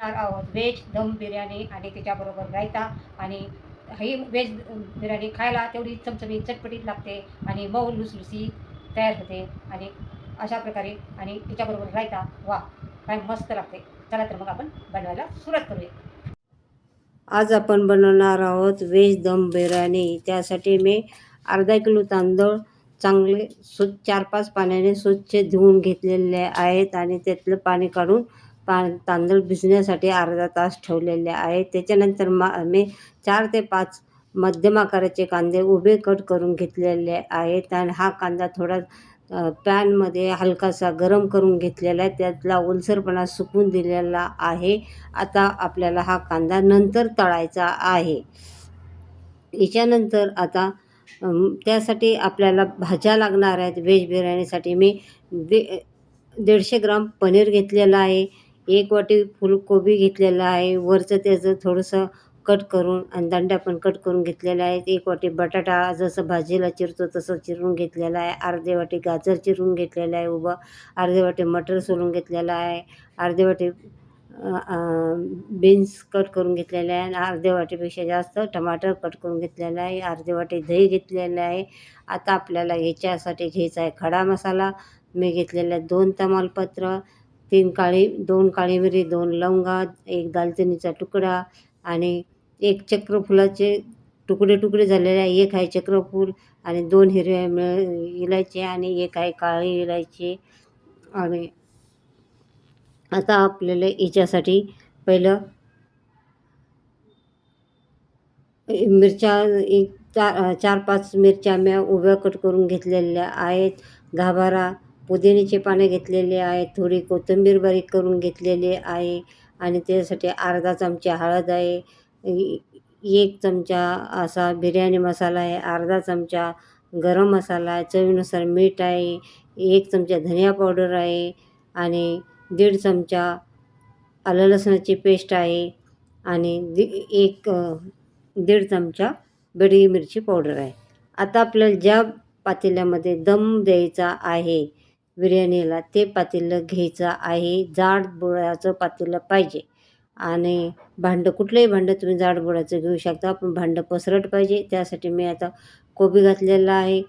बनवणार आहोत. व्हेज दम बिर्याणी आणि त्याच्याबरोबर रायता आणि ही व्हेज बिर्याणी खायला तेवढी चमचमी चटपटीत लागते आणि मऊ लुसलुसी तयार होते आणि अशा प्रकारे आणि त्याच्याबरोबर रायता वा काय मस्त लागते. चला तर मग आपण बनवायला सुरुवात करूया. आज आपण बनवणार आहोत व्हेज दम बिर्याणी. त्यासाठी मी अर्धा किलो तांदूळ चांगले स्वच्छ चार पाच पाण्याने स्वच्छ धुवून घेतलेले आहेत आणि त्यातलं पाणी काढून पा तांदूळ भिजण्यासाठी अर्धा तास ठेवलेले आहे. त्याच्यानंतर मा मी चार ते पाच मध्यम आकाराचे कांदे उभे कट करून घेतलेले आहेत आणि हा कांदा थोडा पॅनमध्ये हलकासा गरम करून घेतलेला आहे. त्यातला ओलसरपणा सुकून दिलेला आहे. आता आपल्याला हा कांदा नंतर तळायचा आहे. याच्यानंतर आता त्यासाठी आपल्याला भाज्या लागणार आहेत. व्हेज बिर्याणीसाठी मी दे दीडशे ग्राम पनीर घेतलेलं आहे. एक वाटी फुलकोबी घेतलेला आहे. वरचं त्याचं थोडंसं कट करून आणि दांड्या पण कट करून घेतलेल्या आहेत. एक वाटी बटाटा जसं भाजीला चिरतो तसं चिरून घेतलेला आहे. अर्धे वाटी गाजर चिरून घेतलेलं आहे उभं. अर्धे वाटी मटर सोलून घेतलेलं आहे. अर्धे वाटी बीन्स कट करून घेतलेले आहे. आणि अर्धे वाटीपेक्षा जास्त टमाटर कट करून घेतलेलं आहे. अर्धे वाटी दही घेतलेलं आहे. आता आपल्याला ह्याच्यासाठी घ्यायचा आहे खडा मसाला. मी घेतलेला आहे दोन तमालपत्र. तीन काळी दोन काळी मिरी दोन लवंगा एक दालचिनीचा तुकडा आणि एक चक्रफुलाचे तुकडे तुकडे झालेले आहे. एक आहे चक्रफूल आणि दोन हिरव्या मिळ इलायची आणि एक आहे काळी इलायची. आणि आता आपल्याला याच्यासाठी पहिलं मिरच्या एक चार चार पाच मिरच्या मी उभ्या कट करून घेतलेल्या आहेत. दहा बारा पुदिन्याचे पाने घेतलेले आहे थोडी कोथिंबीर बारीक करून घेतलेली आहे आणि त्यासाठी अर्धा चमचा हळद आहे एक चमचा असा बिर्याणी मसाला आहे अर्धा चमचा गरम मसाला आहे चवीनुसार मीठ आहे एक चमचा धनिया पावडर आहे आणि दीड चमचा आलं लसणाची पेस्ट आहे आणि दि एक दीड चमचा बेडगी मिरची पावडर आहे. आता आपल्याला ज्या पातेल्यामध्ये दम द्यायचा आहे बिर्याणीला ते पातेलं घ्यायचं आहे. जाड बोळाचं पातेलं पाहिजे. आणि भांडं कुठलंही भांडं तुम्ही जाड बोळ्याचं घेऊ शकता पण भांडं पसरट पाहिजे. त्यासाठी मी आता कोबी घातलेला आहे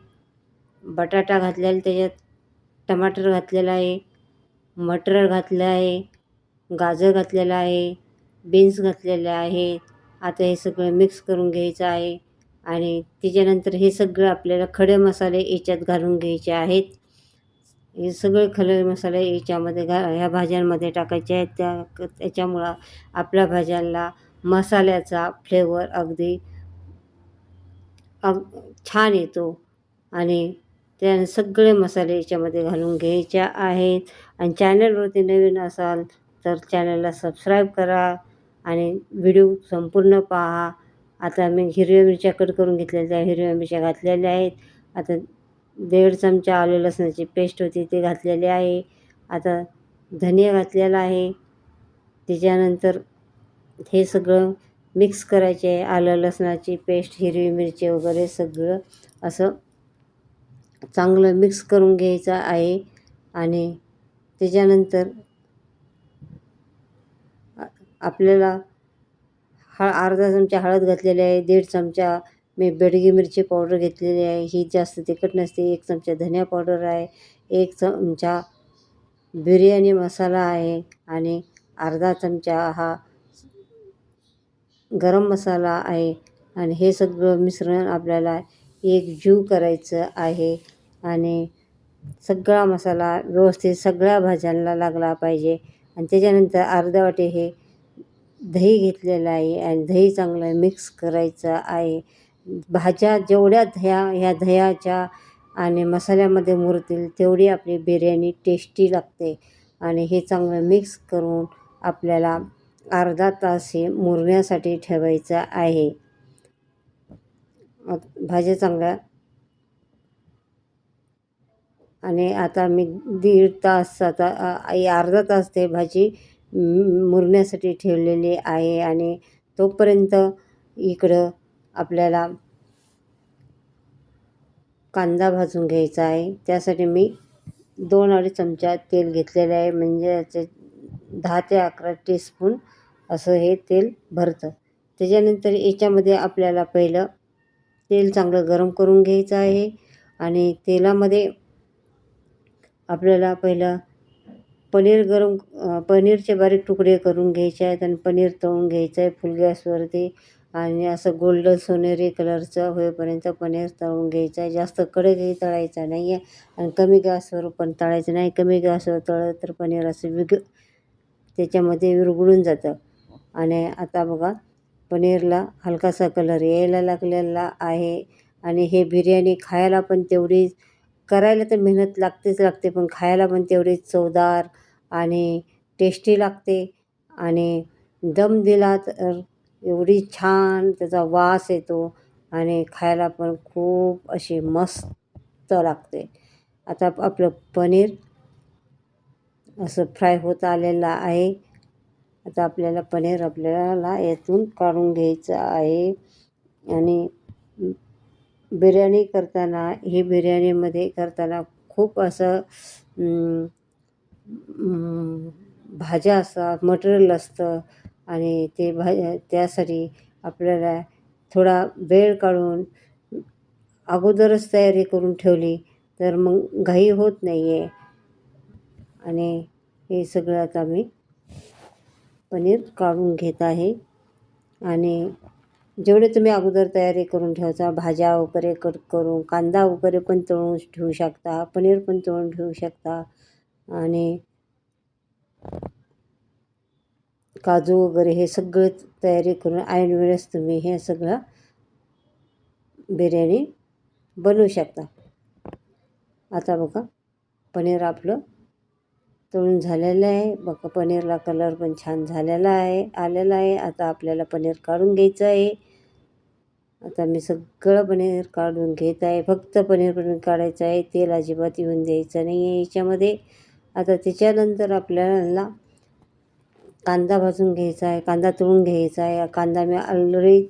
बटाटा घातलेला त्याच्यात टमाटर घातलेला आहे मटर घातलं आहे गाजर घातलेलं आहे बीन्स घातलेले आहेत. आता हे सगळं मिक्स करून घ्यायचं आहे. आणि त्याच्यानंतर हे सगळं आपल्याला खडे मसाले याच्यात घालून घ्यायचे आहेत. हे सगळे खले मसाले याच्यामध्ये घा ह्या भाज्यांमध्ये टाकायचे आहेत. त्या त्याच्यामुळं आपल्या भाज्यांना मसाल्याचा फ्लेवर अगदी अग छान येतो. आणि त्या सगळे मसाले याच्यामध्ये घालून घ्यायचे आहेत. आणि चॅनलवरती नवीन असाल तर चॅनलला सबस्क्राईब करा आणि व्हिडिओ संपूर्ण पहा. आता मी हिरव्या मिरच्या कट करून घेतलेल्या हिरव्या मिरच्या घातलेल्या आहेत. आता दीड चमचा आलं लसणाची पेस्ट होती ते घातलेली आहे. आता धनिया घातलेला आहे. त्याच्यानंतर हे सगळं मिक्स करायचे आहे. आलं लसणाची पेस्ट हिरवी मिरची वगैरे सगळं असं चांगलं मिक्स करून घ्यायचं आहे. आणि त्याच्यानंतर आपल्याला हळ अर्धा चमचा हळद घातलेली आहे दीड चमचा मी बेडगी मिरची पावडर घेतलेली आहे. ही जास्त तिखट नसते. एक चमचा धनिया पावडर आहे. एक चमचा बिर्याणी मसाला आहे आणि अर्धा चमचा हा गरम मसाला आहे आणि हे सगळं मिश्रण आपल्याला एक जीव करायचं आहे आणि सगळा मसाला व्यवस्थित सगळ्या भाज्यांना लागला पाहिजे. आणि त्याच्यानंतर अर्धा वाटे हे दही घेतलेलं आहे आणि दही चांगलं मिक्स करायचं आहे. भाज्या जेवढ्या दह्या ह्या दह्याच्या आणि मसाल्यामध्ये मुरतील तेवढी आपली बिर्याणी टेस्टी लागते. आणि हे चांगलं मिक्स करून आपल्याला अर्धा तास हे मुरण्यासाठी ठेवायचं आहे. भाज्या चांगल्या. आणि आता मी दीड तास आता अर्धा तास ते भाजी मुरण्यासाठी ठेवलेली आहे. आणि तोपर्यंत इकडं आपल्याला कांदा भाजून घ्यायचा आहे. त्यासाठी मी दोन अडीच चमचा तेल घेतलेलं आहे. म्हणजे याचे दहा ते अकरा टीस्पून असं हे तेल भरतं. त्याच्यानंतर याच्यामध्ये आपल्याला पहिलं तेल चांगलं गरम करून घ्यायचं आहे. आणि तेलामध्ये आपल्याला पहिलं पनीर गरम पनीरचे बारीक तुकडे करून घ्यायचे आहेत आणि पनीर तळून घ्यायचं आहे फुल गॅसवरती. आणि असं गोल्डन सोनेरी कलरचं होईपर्यंत पनीर तळून घ्यायचं. आहे जास्त कडकही तळायचा नाही आहे आणि कमी गॅसवर पण तळायचं नाही. कमी गॅसवर तळलं तर पनीर असं विग त्याच्यामध्ये विरघळून जातं. आणि आता बघा पनीरला हलकासा कलर यायला लागलेला आहे. आणि हे बिर्याणी खायला पण तेवढीच करायला तर मेहनत लागतेच लागते पण खायला पण तेवढीच चवदार आणि टेस्टी लागते. आणि दम दिला तर एवढी छान त्याचा वास येतो आणि खायला पण खूप अशी मस्त लागते. आता आपलं पनीर असं फ्राय होत आलेलं आहे. आता आपल्याला पनीर आपल्याला यातून काढून घ्यायचं आहे. आणि बिर्याणी करताना ही बिर्याणीमध्ये करताना खूप असं भाज्या असतात मटेरियल असतं. आणि ते भा त्यासाठी आपल्याला थोडा वेळ काढून अगोदरच तयारी करून ठेवली तर मग घाई होत नाही आहे आणि हे सगळं आता मी पनीर काढून घेत आहे. आणि जेवढे तुम्ही अगोदर तयारी करून ठेवता भाज्या वगैरे कट करून कांदा वगैरे पण तळून ठेवू शकता पनीर पण तळून ठेवू शकता. आणि काजू वगैरे हे सगळं तयारी करून ऐन वेळेस तुम्ही हे सगळं बिर्याणी बनवू शकता. आता बघा पनीर आपलं तळून झालेलं आहे. बघा पनीरला कलर पण छान झालेला आहे आलेला आहे. आता आपल्याला पनीर काढून घ्यायचं आहे. आता मी सगळं पनीर काढून घेत आहे. फक्त पनीर पनीर काढायचं आहे. तेल अजिबात येऊन द्यायचं नाही आहे याच्यामध्ये. आता त्याच्यानंतर आपल्याला कांदा भाजून घ्यायचा आहे कांदा तळून घ्यायचा आहे. कांदा मी ऑलरेडी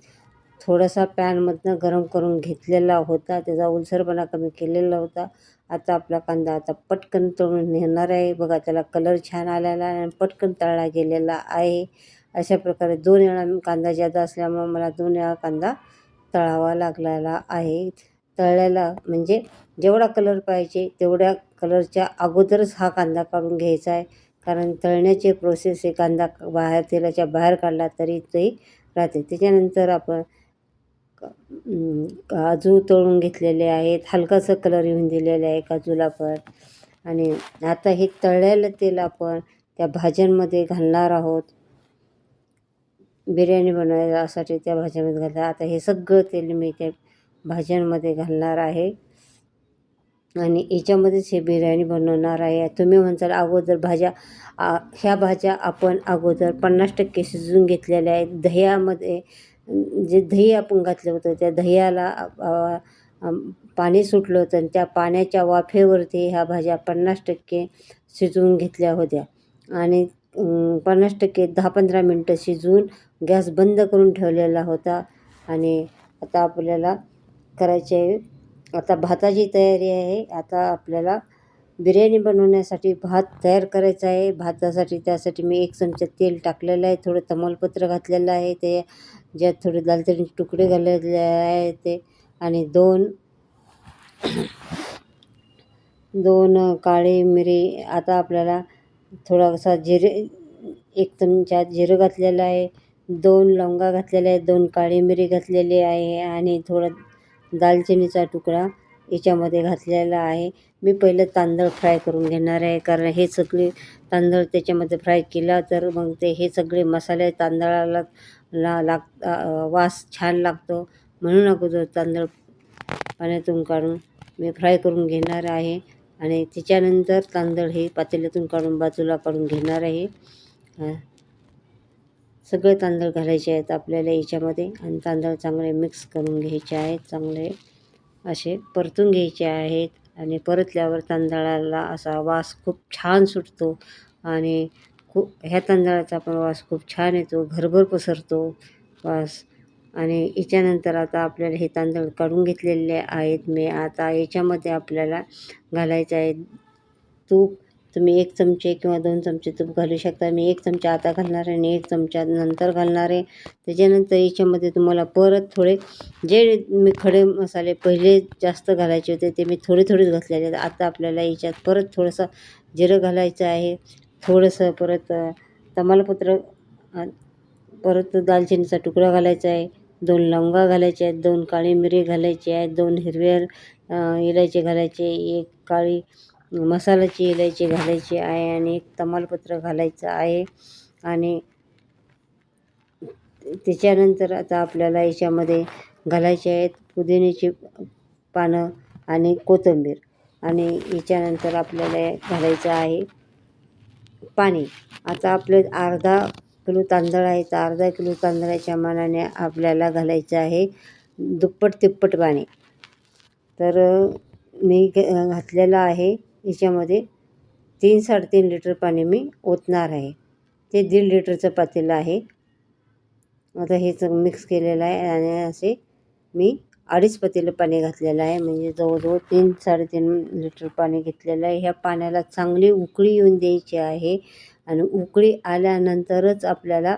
थोडासा पॅनमधनं गरम करून घेतलेला होता. त्याचा उलसरपणा कमी केलेला होता. आता आपला कांदा आता पटकन तळून नेणार आहे. बघा त्याला कलर छान आलेला आहे आणि पटकन तळला गेलेला आहे. अशा प्रकारे दोन वेळा कांदा जादा असल्यामुळं मला दोन वेळा कांदा तळावा लागलेला आहे. तळलेला म्हणजे जेवढा कलर पाहिजे तेवढ्या कलरच्या अगोदरच हा कांदा काढून घ्यायचा आहे. कारण तळण्याचे प्रोसेस हे कांदा बाहेर तेलाच्या बाहेर काढला तरी ते राहते. त्याच्यानंतर आपण काजू तळून घेतलेले आहेत. हलकासा कलर येऊन दिलेले आहे काजूला पण. आणि आता हे तळलेलं तेल आपण त्या भाज्यांमध्ये घालणार आहोत. बिर्याणी बनवायसाठी त्या भाज्यामध्ये घालतात आता हे सगळं तेल मी त्या भाज्यांमध्ये घालणार आहे. आणि याच्यामध्येच हे बिर्याणी बनवणार आहे. तुम्ही म्हणताल अगोदर भाज्या ह्या भाज्या आपण अगोदर पन्नास टक्के शिजवून घेतलेल्या आहेत. दह्यामध्ये जे दही आपण घातलं होतं त्या दह्याला पाणी सुटलं होतं आणि त्या पाण्याच्या वाफेवरती ह्या भाज्या पन्नास टक्के शिजवून घेतल्या होत्या. आणि पन्नास टक्के दहा पंधरा मिनटं शिजवून गॅस बंद करून ठेवलेला होता. आणि आता आपल्याला करायचे आता भाताची तयारी आहे. आता आपल्याला बिर्याणी बनवण्यासाठी भात तयार करायचा आहे. भातासाठी त्यासाठी मी एक चमचा तेल टाकलेलं आहे. थोडं तमालपत्र घातलेलं आहे ते. ज्यात थोडे दालचिनीचे तुकडे घातलेले आहे ते. आणि दोन दोन काळी मिरी. आता आपल्याला थोडासा जिरे एक चमचा जिरं घातलेलं आहे. दोन लवंगा घातलेल्या आहेत. दोन काळी मिरी घातलेली आहे. आणि थोडं दालचिनीचा तुकडा याच्यामध्ये घातलेला आहे. मी पहिलं तांदूळ फ्राय करून घेणार आहे कारण हे सगळे तांदूळ त्याच्यामध्ये फ्राय केला तर मग ते हे सगळे मसाले तांदळाला ला लाग वास छान लागतो. म्हणून अगोदर तांदूळ पाण्यातून काढून मी फ्राय करून घेणार आहे. आणि त्याच्यानंतर तांदूळ हे पातेल्यातून काढून बाजूला काढून घेणार आहे. सगळे तांदूळ घालायचे आहेत आपल्याला याच्यामध्ये. आणि तांदूळ चांगले मिक्स करून घ्यायचे आहेत चांगले असे परतून घ्यायचे आहेत. आणि परतल्यावर तांदळाला असा वास खूप छान सुटतो. आणि खूप ह्या तांदळाचा पण वास खूप छान येतो घरभर पसरतो वास. आणि याच्यानंतर आता आपल्याला हे तांदूळ काढून घेतलेले आहेत. मी आता याच्यामध्ये आपल्याला घालायचं आहे तूप तुम्ही एक चमचे किंवा दोन चमचे तूप घालू शकता. मी एक चमचा आता घालणार आहे आणि एक चमचा नंतर घालणार आहे. त्याच्यानंतर याच्यामध्ये तुम्हाला परत थोडे जे मी खडे मसाले पहिले जास्त घालायचे होते ते मी थोडे थोडेच घातलेले आहेत. आता आपल्याला याच्यात परत थोडंसं जिरं घालायचं आहे. थोडंसं परत तमालपत्र परत दालचिनीचा तुकडा घालायचा आहे. दोन लवंगा घालायचे आहेत दोन काळी मिरी घालायची आहेत दोन हिरव्या इलायची घालायचे एक काळी मसाल्याची इलायची घालायची आहे आणि एक तमालपत्र घालायचं आहे. आणि त्याच्यानंतर आता आपल्याला याच्यामध्ये घालायचे आहेत पुदिन्याची पानं आणि कोथिंबीर. आणि याच्यानंतर आपल्याला घालायचं आहे पाणी. आता आपलं अर्धा किलो तांदळ आहे तर अर्धा किलो तांदळाच्या मानाने आपल्याला घालायचं आहे दुप्पट तिप्पट पाणी. तर मी घ- घातलेलं आहे. याच्यामध्ये तीन साडेतीन लिटर पाणी मी ओतणार आहे. ते दीड लिटरचं पातेलं आहे. आता हे मिक्स केलेलं आहे आणि असे मी अडीच पातेलं पाणी घातलेलं आहे. म्हणजे जवळजवळ तीन साडेतीन लिटर पाणी घेतलेलं आहे. ह्या पाण्याला चांगली उकळी येऊन द्यायची आहे आणि उकळी आल्यानंतरच आपल्याला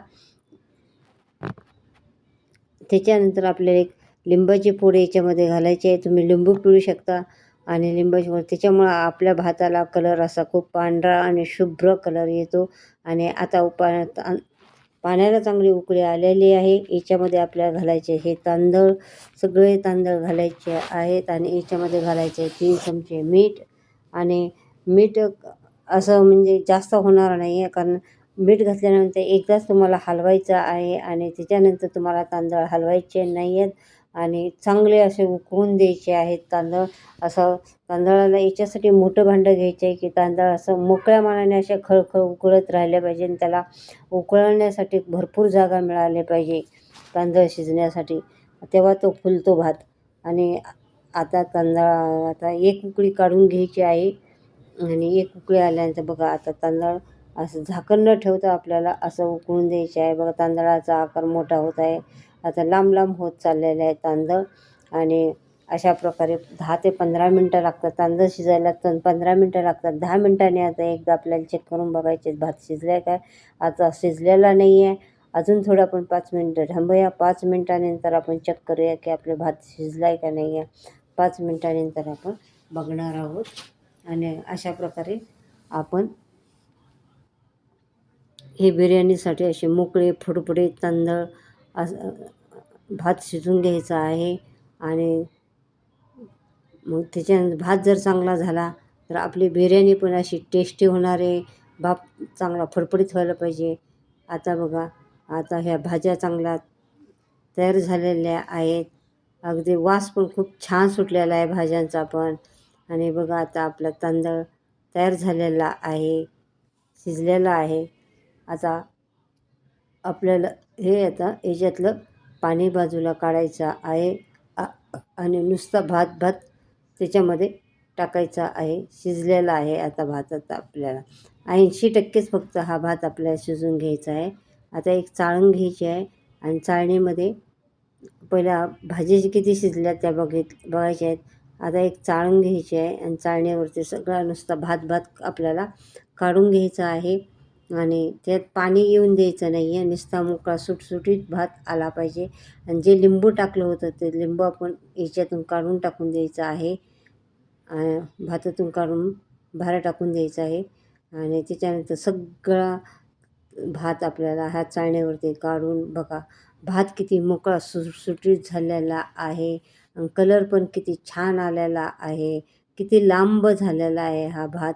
त्याच्यानंतर आपल्याला एक लिंबाची फोड याच्यामध्ये घालायची आहे. तुम्ही लिंबू पिळू शकता. आणि लिंबाचीवर त्याच्यामुळं आपल्या भाताला कलर असा खूप पांढरा आणि शुभ्र कलर येतो. आणि आता उपा पाण्याला चांगली उकळी आलेली आहे. याच्यामध्ये आपल्याला घालायचे हे तांदळ सगळे तांदळ घालायचे आहेत. आणि याच्यामध्ये घालायचे तीन चमचे मीठ. आणि मीठ असं म्हणजे जास्त होणार नाही आहे कारण मीठ घातल्यानंतर एकदाच तुम्हाला हलवायचं आहे. आणि त्याच्यानंतर तुम्हाला तांदळ हलवायचे नाही आहेत आणि चांगले असे उकळून द्यायचे आहेत तांदळ. असं तांदळाला याच्यासाठी मोठं भांडं घ्यायचं आहे की तांदळ असं मोकळ्या मानाने अशा खळखळ उकळत राहिले पाहिजे आणि त्याला उकळण्यासाठी भरपूर जागा मिळाली पाहिजे तांदळ शिजण्यासाठी. तेव्हा तो फुलतो भात. आणि आता तांदळा आता एक उकळी काढून घ्यायची आहे. आणि एक उकळी आल्यानंतर बघा आता तांदळ असं झाकण न ठेवता आपल्याला असं उकळून द्यायचे आहे. बघा तांदळाचा आकार मोठा होत आहे. आता लांब लांब होत चाललेले आहे तांदळ. आणि अशा प्रकारे दहा ते पंधरा मिनटं लागतात. तांदळ शिजायला तर पंधरा मिनटं लागतात. दहा मिनटांनी आता एकदा आपल्याला चेक करून बघायचे भात शिजला आहे काय? आता शिजलेला नाही आहे अजून थोडं आपण पाच मिनटं थांबूया. पाच मिनटानंतर आपण चेक करूया की आपलं भात शिजला आहे का नाही आहे पाच मिनटानंतर आपण बघणार आहोत. आणि अशा प्रकारे आपण हे बिर्याणीसाठी असे मोकळे फुडफुडे तांदळ असं भात शिजून घ्यायचा आहे आणि मग त्याच्यानंतर भात जर चांगला झाला तर आपली बिर्याणी पण अशी टेस्टी होणार आहे. भात चांगला फडफडीत व्हायला पाहिजे. आता बघा आता ह्या भाज्या चांगल्या तयार झालेल्या आहेत. अगदी वास पण खूप छान सुटलेला आहे भाज्यांचा पण. आणि बघा आता आपला तांदळ तयार झालेला आहे शिजलेला आहे. आता आपल्याला हे आता याच्यातलं पाणी बाजूला काढायचं आहे. आणि नुसता भात भात त्याच्यामध्ये टाकायचा आहे. शिजलेला आहे आता भात आता आपल्याला. ऐंशी टक्केच फक्त हा भात आपल्याला शिजून घ्यायचा आहे. आता एक चाळण घ्यायची आहे आणि चाळणीमध्ये पहिला भाजी किती शिजल्या त्या बघित बघायच्या आहेत. आता एक चाळण घ्यायची आहे आणि चाळणीवरती सगळा नुसता भात भात आपल्याला काढून घ्यायचा आहे. आणि त्यात पाणी येऊन द्यायचं नाही आहे नुसता मोकळा सुटसुटीत भात आला पाहिजे. आणि जे लिंबू टाकलं होतं ते लिंबू आपण याच्यातून काढून टाकून द्यायचं आहे. भातातून काढून बाहेर टाकून द्यायचं आहे. आणि त्याच्यानंतर सगळा भात आपल्याला ह्या चाळण्यावरती काढून बघा भात किती मोकळा सुटसुटीत झालेला आहे. कलर पण किती छान आलेला आहे. किती लांब झालेला आहे हा भात.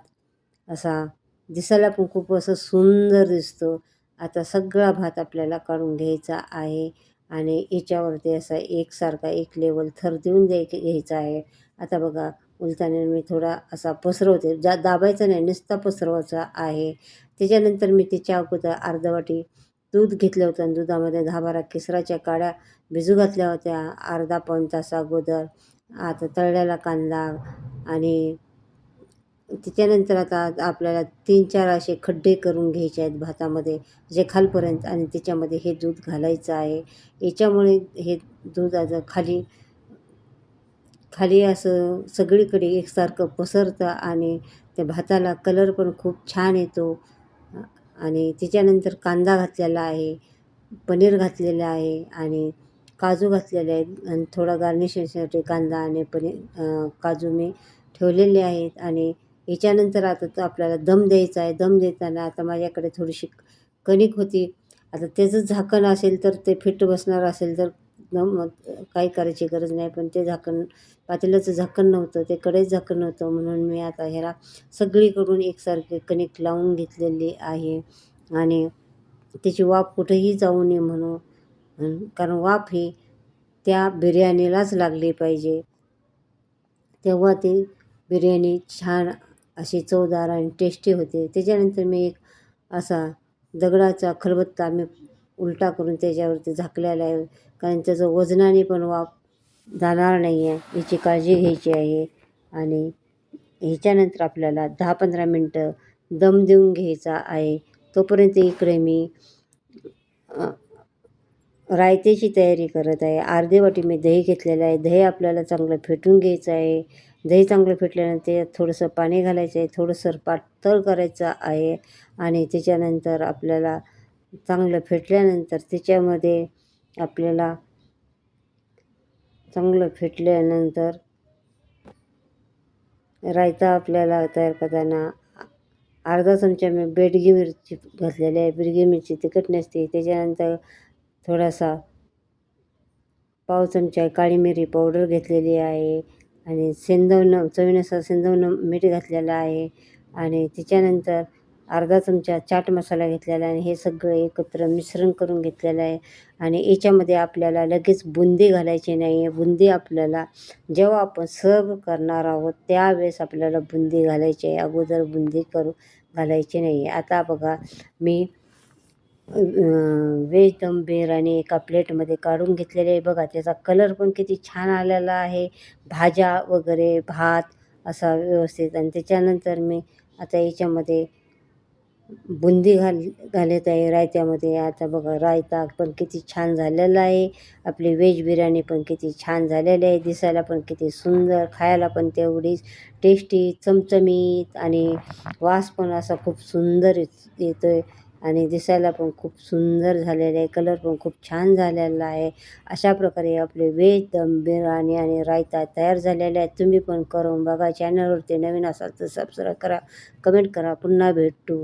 असा दिसायला पण खूप असं सुंदर दिसतो. आता सगळा भात आपल्याला काढून घ्यायचा आहे आणि याच्यावरती असा एकसारखा एक लेवल थर देऊन द्याय घ्यायचा आहे. आता बघा उलताने मी थोडा असा पसरवते. जा दाबायचा नाही नुसता पसरवायचा आहे. त्याच्यानंतर मी त्याच्या अगोदर अर्धवाटी दूध घेतलं होतं आणि दुधामध्ये दहा बारा केसराच्या काड्या भिजू घातल्या होत्या. अर्धा पाऊण तास अगोदर. आता तळलेला कांदा आणि त्याच्यानंतर आता आपल्याला तीन चार असे खड्डे करून घ्यायचे आहेत भातामध्ये जे खालपर्यंत आणि त्याच्यामध्ये हे दूध घालायचं आहे. याच्यामुळे हे दूध आता खाली खाली असं सगळीकडे एकसारखं पसरतं आणि त्या भाताला कलर पण खूप छान येतो. आणि त्याच्यानंतर कांदा घातलेला आहे पनीर घातलेलं आहे आणि काजू घातलेले आहेत आणि थोडा गार्निशिंगसाठी कांदा आणि पनीर काजू मी ठेवलेले आहेत आणि याच्यानंतर आता तर आपल्याला दम द्यायचा आहे. दम देताना आता माझ्याकडे थोडीशी कणिक होती. आता त्याचं झाकण असेल तर ते फिट बसणार असेल तर दम काही करायची गरज नाही. पण ते झाकण पातेल्याचं झाकण नव्हतं. ते कडेच झाकण नव्हतं. म्हणून मी आता ह्याला सगळीकडून एकसारखे कणिक लावून घेतलेली आहे. आणि त्याची वाफ कुठेही जाऊ नये म्हणून. कारण वाफ ही त्या बिर्याणीलाच लागली पाहिजे. तेव्हा ती बिर्याणी छान अशी चवदार आणि टेस्टी होते. त्याच्यानंतर मी एक असा दगडाचा खलबत्ता मी उलटा करून त्याच्यावरती झाकलेला आहे. कारण त्याचं वजनाने पण वाफ जाणार नाही आहे. याची काळजी घ्यायची आहे. आणि ह्याच्यानंतर आपल्याला दहा पंधरा मिनटं दम देऊन घ्यायचा आहे. तोपर्यंत इकडे मी रायत्याची तयारी करत आहे. अर्धे वाटी मी दही घेतलेलं आहे. दही आपल्याला चांगलं फेटून घ्यायचं आहे. दही चांगलं फेटल्यानंतर थोडंसं पाणी घालायचं आहे थोडंसं पातळ करायचं आहे आणि त्याच्यानंतर आपल्याला चांगलं फेटल्यानंतर त्याच्यामध्ये आपल्याला चांगलं फेटल्यानंतर रायता आपल्याला तयार करताना अर्धा चमचा मी बेडगी मिरची घातलेली आहे. बेडगी मिरची तिखट नसते. त्याच्यानंतर थोडासा पाव चमचा काळी मिरी पावडर घेतलेली आहे. आणि सेंदवनं चवीनुसार सेंदवनं मीठ घातलेलं आहे. आणि त्याच्यानंतर अर्धा चमचा चाट मसाला घेतलेला आहे. आणि हे सगळं एकत्र मिश्रण करून घेतलेलं आहे. आणि याच्यामध्ये आपल्याला लगेच बुंदी घालायची नाही. आहे बुंदी आपल्याला जेव्हा आपण सर्व करणार आहोत त्यावेळेस आपल्याला बुंदी घालायची आहे. अगोदर बुंदी करू घालायची नाही. आहे आता बघा मी व्हेज दम बिर्याणी एका प्लेटमध्ये काढून घेतलेले आहे. बघा त्याचा कलर पण किती छान आलेला आहे. भाज्या वगैरे भात असा व्यवस्थित. आणि त्याच्यानंतर मी आता याच्यामध्ये बुंदी घाल घालत आहे रायत्यामध्ये. आता बघा रायता पण किती छान झालेला आहे. आपली व्हेज बिर्याणी पण किती छान झालेली आहे. दिसायला पण किती सुंदर खायला पण तेवढीच टेस्टी चमचमीत आणि वास पण असा खूप सुंदर येतो आहे आणि दिसायला पण खूप सुंदर झालेलं आहे. कलर पण खूप छान झालेला आहे. अशा प्रकारे आपले वेज दम बिर्याणी आणि रायता तयार झालेले आहेत. तुम्ही पण करून बघा. चॅनलवरती नवीन असाल तर सबस्क्राईब करा. कमेंट करा. पुन्हा भेटू.